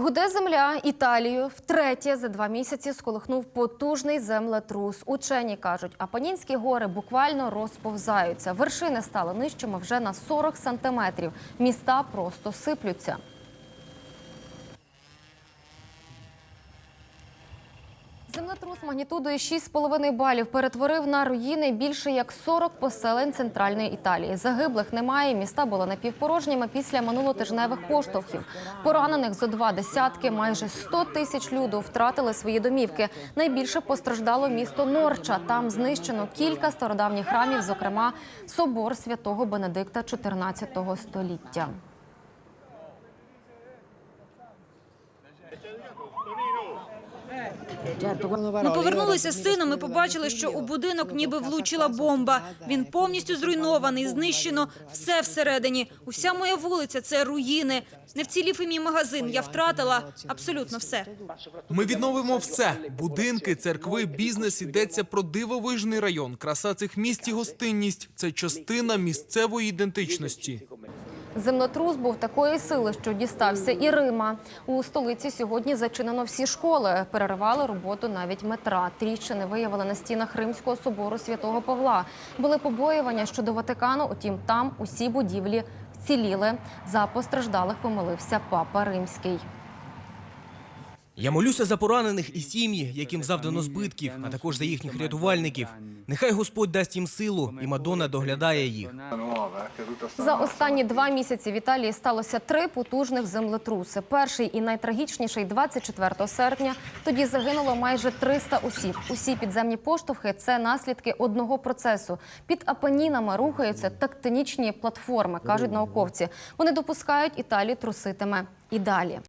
Гуде земля Італію втретє за два місяці сколихнув потужний землетрус. Учені кажуть, Апанінські гори буквально розповзаються. Вершини стали нижчими вже на 40 сантиметрів. Міста просто сиплються. Землетрус магнітудою 6,5 балів перетворив на руїни більше як 40 поселень центральної Італії. Загиблих немає. Міста були напівпорожніми після минулотижневих поштовхів. Поранених зо два десятки, майже 100 тисяч люду втратили свої домівки. Найбільше постраждало місто Норча. Там знищено кілька стародавніх храмів, зокрема собор святого Бенедикта 14 століття. Ми повернулися з сином і побачили, що у будинок ніби влучила бомба. Він повністю зруйнований, знищено все всередині. Уся моя вулиця це руїни. Не вцілів і мій магазин. Я втратила абсолютно все. Ми відновимо все: будинки, церкви, бізнес. Йдеться про дивовижний район. Краса цих міст і гостинність це частина місцевої ідентичності. Землетрус був такої сили, що дістався і Рима. У столиці сьогодні зачинено всі школи. Перервали роботу навіть метра. Тріщини виявили на стінах Римського собору святого Павла. Були побоювання щодо Ватикану. Утім, там усі будівлі вціліли. За постраждалих помилився папа Римський. Я молюся за поранених і сім'ї, яким завдано збитків, а також за їхніх рятувальників. Нехай Господь дасть їм силу, і Мадонна доглядає їх. За останні два місяці в Італії сталося три потужних землетруси. Перший і найтрагічніший 24 серпня. Тоді загинуло майже 300 осіб. Усі підземні поштовхи це наслідки одного процесу. Під Апенінами рухаються тектонічні платформи, кажуть науковці. Вони допускають Італію труситиме і далі.